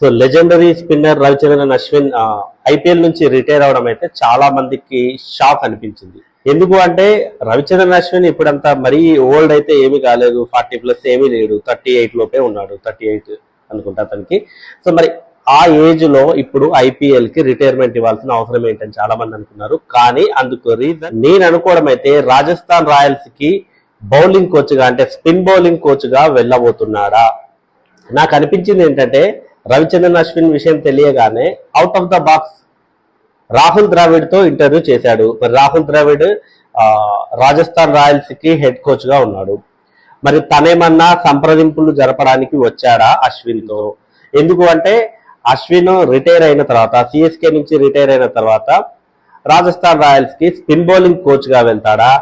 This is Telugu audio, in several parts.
So legendary spinner Ravichandran Ashwin IPL నుంచి రిటైర్ అవడం అయితే చాలా మందికి షాక్ అనిపించింది. ఎందుకు అంటే రవిచంద్రన్ అశ్విన్ ఇప్పుడంతా మరీ ఓల్డ్ అయితే ఏమీ కాలేదు. ఫార్టీ ప్లస్ ఏమీ లేడు. థర్టీ ఎయిట్ లోపే ఉన్నాడు. థర్టీ ఎయిట్ అనుకుంటా అతనికి. సో మరి ఆ ఏజ్లో ఇప్పుడు ఐపీఎల్కి రిటైర్మెంట్ ఇవ్వాల్సిన అవసరం ఏంటని చాలా మంది అనుకున్నారు. కానీ అందుకు రీజన్ నేను అనుకోవడం అయితే రాజస్థాన్ రాయల్స్కి బౌలింగ్ కోచ్గా అంటే స్పిన్ బౌలింగ్ కోచ్గా వెళ్ళబోతున్నాడా? నాకు అనిపించింది ఏంటంటే రవిచంద్రన్ అశ్విన్ విషయం తెలియగానే out of the box Rahul ద్రావిడ్తో interview చేశాడు. మరి రాహుల్ ద్రావిడ్ రాజస్థాన్ రాయల్స్కి హెడ్ కోచ్గా ఉన్నాడు. మరి తనేమన్నా సంప్రదింపులు జరపడానికి వచ్చాడా అశ్విన్తో ఎందుకు అంటే అశ్విన్ రిటైర్ అయిన తర్వాత సిఎస్కే నుంచి రిటైర్ అయిన తర్వాత రాజస్థాన్ రాయల్స్కి స్పిన్ బౌలింగ్ కోచ్గా వెళ్తాడా?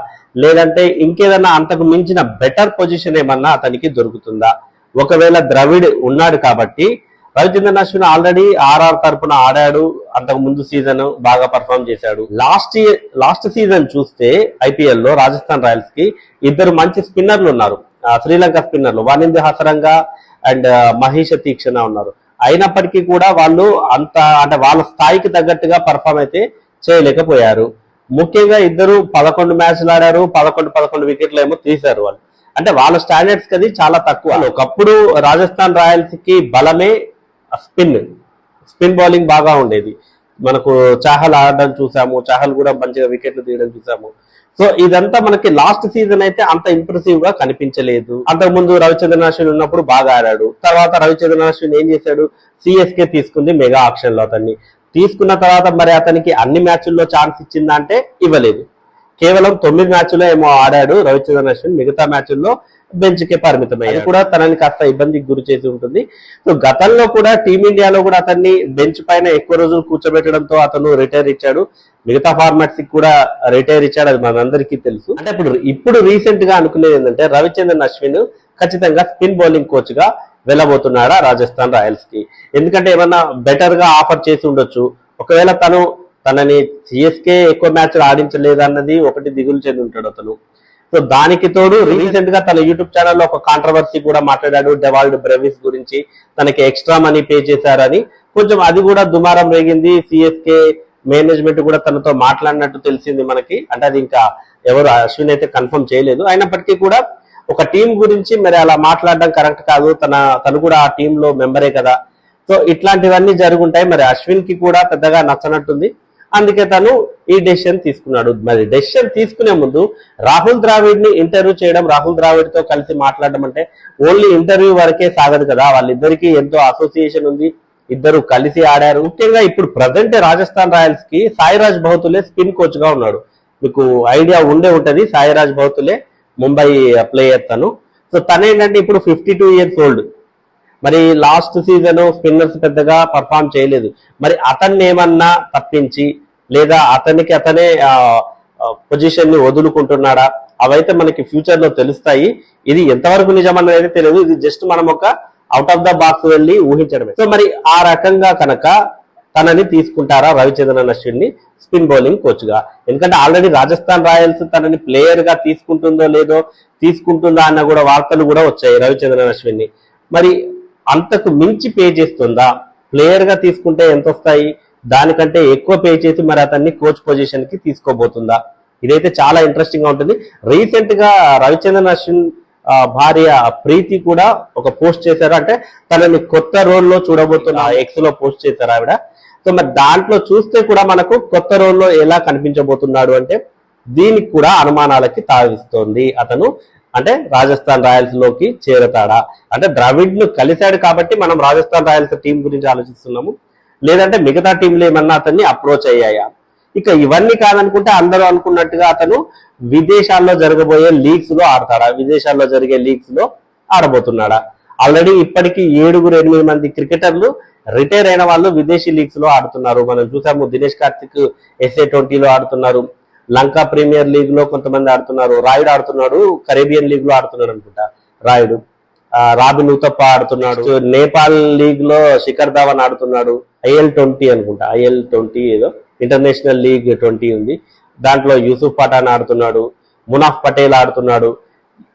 లేదంటే ఇంకేదన్నా అంతకు మించిన బెటర్ పొజిషన్ ఏమన్నా అతనికి దొరుకుతుందా? ఒకవేళ ద్రవిడ్ ఉన్నాడు కాబట్టి రవిచంద్రన్ అశ్విన్ ఆల్రెడీ ఆర్ఆర్ తరపున ఆడాడు. అంతకు ముందు సీజన్ బాగా పర్ఫామ్ చేశాడు. లాస్ట్ లాస్ట్ సీజన్ చూస్తే ఐపీఎల్లో రాజస్థాన్ రాయల్స్కి ఇద్దరు మంచి స్పిన్నర్లు ఉన్నారు. శ్రీలంక స్పిన్నర్లు వానింది హసరంగా అండ్ మహేష్ తీక్షణ ఉన్నారు. అయినప్పటికీ కూడా వాళ్ళు అంత అంటే వాళ్ళ స్థాయికి తగ్గట్టుగా పర్ఫామ్ అయితే చేయలేకపోయారు. ముఖ్యంగా ఇద్దరు పదకొండు మ్యాచ్లు ఆడారు. పదకొండు పదకొండు వికెట్లు ఏమో తీశారు వాళ్ళు. అంటే వాళ్ళ స్టాండర్డ్స్ కది చాలా తక్కువ. ఒకప్పుడు రాజస్థాన్ రాయల్స్కి బలమే స్పిన్. స్పిన్ బౌలింగ్ బాగా ఉండేది. మనకు చాహల్ ఆడడం చూసాము చాహల్ కూడా మంచిగా వికెట్లు తీయడం చూసాము. సో ఇదంతా మనకి లాస్ట్ సీజన్ అయితే అంత ఇంప్రెసివ్గా కనిపించలేదు. అంతకు ముందు రవిచంద్రన్ అశ్విన్ ఉన్నప్పుడు బాగా ఆడాడు. తర్వాత రవిచంద్రన్ అశ్విన్ ఏం చేశాడు? సిఎస్కే తీసుకుంది మెగా ఆప్షన్లో అతన్ని. తీసుకున్న తర్వాత మరి అతనికి అన్ని మ్యాచ్ల్లో ఛాన్స్ ఇచ్చిందంటే ఇవ్వలేదు. కేవలం తొమ్మిది మ్యాచ్లో ఏమో ఆడాడు రవిచంద్రన్ అశ్విన్. మిగతా మ్యాచ్ల్లో బెంచ్ కే పరిమితమయ్యాడు కూడా తనని కాస్త ఇబ్బందికి గురి చేసి ఉంటుంది. సో గతంలో కూడా టీమిండియాలో కూడా అతన్ని బెంచ్ పైన ఎక్కువ రోజులు కూర్చోబెట్టడంతో అతను రిటైర్ ఇచ్చాడు. మిగతా ఫార్మాట్స్కి కూడా రిటైర్ ఇచ్చాడు. అది మనందరికీ తెలుసు. అంటే ఇప్పుడు ఇప్పుడు రీసెంట్గా అనుకునేది ఏంటంటే రవిచంద్రన్ అశ్విన్ ఖచ్చితంగా స్పిన్ బౌలింగ్ కోచ్గా వెళ్ళబోతున్నాడా రాజస్థాన్ రాయల్స్కి. ఎందుకంటే ఏమన్నా బెటర్గా ఆఫర్ చేసి ఉండొచ్చు. ఒకవేళ తను తనని సిఎస్కే ఎక్కువ మ్యాచ్లు ఆడించలేదన్నది ఒకటి దిగులు చెంది ఉంటాడు అతను. సో దానికి తోడు రీసెంట్గా తన యూట్యూబ్ ఛానల్లో ఒక కాంట్రవర్సీ కూడా మాట్లాడాడు డెవాల్డ్ బ్రెవిస్ గురించి. తనకి ఎక్స్ట్రా మనీ పే చేశారని. కొంచెం అది కూడా దుమారం రేగింది. సిఎస్కే మేనేజ్మెంట్ కూడా తనతో మాట్లాడినట్టు తెలిసింది మనకి. అంటే అది ఇంకా ఎవరు అశ్విన్ అయితే కన్ఫర్మ్ చేయలేదు. అయినప్పటికీ కూడా ఒక టీం గురించి మరి అలా మాట్లాడడం కరెక్ట్ కాదు. తన తను కూడా ఆ టీంలో మెంబరే కదా. సో ఇట్లాంటివన్నీ జరుగుంటాయి. మరి అశ్విన్కి కూడా పెద్దగా నచ్చనట్టుంది. అందుకే తను ఈ డెసిషన్ తీసుకున్నాడు. మరి డెసిషన్ తీసుకునే ముందు రాహుల్ ద్రావిడ్ని ఇంటర్వ్యూ చేయడం రాహుల్ ద్రావిడ్తో కలిసి మాట్లాడడం అంటే ఓన్లీ ఇంటర్వ్యూ వరకే సాగదు కదా. వాళ్ళిద్దరికి ఎంతో అసోసియేషన్ ఉంది. ఇద్దరు కలిసి ఆడారు. ముఖ్యంగా ఇప్పుడు ప్రజెంట్ రాజస్థాన్ రాయల్స్కి సాయిరాజ్ బహుతులే స్పిన్ కోచ్గా ఉన్నాడు. మీకు ఐడియా ఉండే ఉంటది. సాయిరాజ్ బహుతులే ముంబై ప్లేయర్ తను సో తను ఏంటంటే ఇప్పుడు ఫిఫ్టీ టూ ఇయర్స్ ఓల్డ్ మరి లాస్ట్ సీజన్ స్పిన్నర్స్ పెద్దగా పర్ఫామ్ చేయలేదు. మరి అతన్ని ఏమన్నా తప్పించి లేదా అతనికి అతనే పొజిషన్ని వదులుకుంటున్నాడా? అవైతే మనకి ఫ్యూచర్లో తెలుస్తాయి. ఇది ఎంతవరకు నిజమన్నది అయితే తెలియదు. ఇది జస్ట్ మనం ఒక అవుట్ ఆఫ్ ద బాక్స్ వెళ్ళి ఊహించడమే. సో మరి ఆ రకంగా కనుక తనని తీసుకుంటారా రవిచంద్రన్ అశ్విన్ని స్పిన్ బౌలింగ్ కోచ్గా? ఎందుకంటే ఆల్రెడీ రాజస్థాన్ రాయల్స్ తనని ప్లేయర్గా తీసుకుంటుందో లేదో తీసుకుంటుందా అన్న కూడా వార్తలు కూడా వచ్చాయి రవిచంద్రన్ అశ్విన్ని మరి అంతకు మించి పే చేస్తుందా? ప్లేయర్గా తీసుకుంటే ఎంత వస్తాయి దానికంటే ఎక్కువ పే చేసి మరి అతన్ని కోచ్ పొజిషన్కి తీసుకోబోతుందా? ఇదైతే చాలా ఇంట్రెస్టింగ్గా ఉంటుంది. రీసెంట్గా రవిచంద్రన్ అశ్విన్ భార్య ప్రీతి కూడా ఒక పోస్ట్ చేశారు. అంటే తనని కొత్త రోల్లో చూడబోతున్న ఎక్స్లో పోస్ట్ చేశారు ఆవిడ. సో మరి దాంట్లో చూస్తే కూడా మనకు కొత్త రోల్లో ఎలా కనిపించబోతున్నాడు అంటే దీనికి కూడా అనుమానాలకి తావిస్తోంది అతను. అంటే రాజస్థాన్ రాయల్స్లోకి చేరతాడా? అంటే ద్రవిడ్ను కలిశాడు కాబట్టి మనం రాజస్థాన్ రాయల్స్ టీం గురించి ఆలోచిస్తున్నాము. లేదంటే మిగతా టీంలు ఏమన్నా అతన్ని అప్రోచ్ అయ్యాయా? ఇక ఇవన్నీ కాదనుకుంటే అందరూ అనుకున్నట్టుగా అతను విదేశాల్లో జరగబోయే లీగ్స్లో ఆడతాడా? విదేశాల్లో జరిగే లీగ్స్లో ఆడబోతున్నాడా? ఆల్రెడీ ఇప్పటికీ ఏడుగురు ఎనిమిది మంది క్రికెటర్లు రిటైర్ అయిన వాళ్ళు విదేశీ లీగ్స్లో ఆడుతున్నారు. మనం చూసాము దినేష్ కార్తిక్ ఎస్ఏ ట్వంటీలో ఆడుతున్నారు. లంకా ప్రీమియర్ లీగ్లో కొంతమంది ఆడుతున్నారు. రాయుడు ఆడుతున్నాడు. కరేబియన్ లీగ్లో ఆడుతున్నాడు అనుకుంటా. రాయుడు. రాబిన్ ఉతప్ప ఆడుతున్నాడు. సో నేపాల్ లీగ్లో శిఖర్ ధావన్ ఆడుతున్నాడు. ఐఎల్ ట్వంటీ అనుకుంటా. ఐఎల్ ట్వంటీ ఏదో ఇంటర్నేషనల్ లీగ్ ట్వంటీ ఉంది. దాంట్లో యూసుఫ్ పఠాన్ ఆడుతున్నాడు. మునాఫ్ పటేల్ ఆడుతున్నాడు.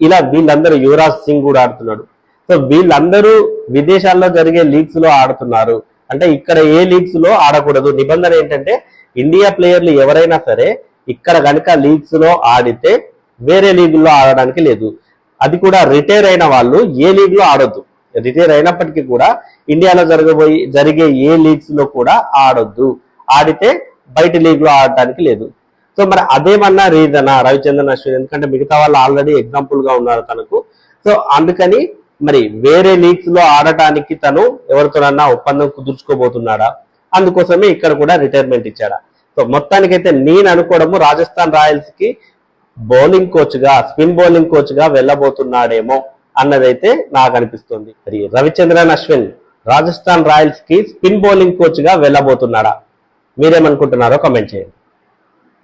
ఇలా వీళ్ళందరూ యువరాజ్ సింగ్ కూడా ఆడుతున్నాడు. సో వీళ్ళందరూ విదేశాల్లో జరిగే లీగ్స్లో ఆడుతున్నారు. అంటే ఇక్కడ ఏ లీగ్స్లో ఆడకూడదు. నిబంధన ఏంటంటే ఇండియా ప్లేయర్లు ఎవరైనా సరే ఇక్కడ కనుక లీగ్స్లో ఆడితే వేరే లీగుల్లో ఆడడానికి లేదు. అది కూడా రిటైర్ అయిన వాళ్ళు ఏ లీగ్లో ఆడొద్దు. రిటైర్ అయినప్పటికీ కూడా ఇండియాలో జరగబోయి జరిగే ఏ లీగ్స్లో కూడా ఆడొద్దు. ఆడితే బయట లీగ్లో ఆడటానికి లేదు. సో మరి అదేమన్నా రీజనా రవిచంద్రన్ అశ్విన్? ఎందుకంటే మిగతా వాళ్ళు ఆల్రెడీ ఎగ్జాంపుల్గా ఉన్నారు తనకు. సో అందుకని మరి వేరే లీగ్స్లో ఆడటానికి తను ఎవరితోనన్నా ఒప్పందం కుదుర్చుకోబోతున్నాడా? అందుకోసమే ఇక్కడ కూడా రిటైర్మెంట్ ఇచ్చాడా? సో మొత్తానికైతే నేను అనుకోవడము రాజస్థాన్ రాయల్స్కి బౌలింగ్ కోచ్గా స్పిన్ బౌలింగ్ కోచ్గా వెళ్ళబోతున్నాడేమో అన్నదైతే నాకు అనిపిస్తుంది మరి రవిచంద్రన్ అశ్విన్ రాజస్థాన్ రాయల్స్కి స్పిన్ బౌలింగ్ కోచ్గా వెళ్ళబోతున్నాడా? మీరేమనుకుంటున్నారో కమెంట్ చేయండి.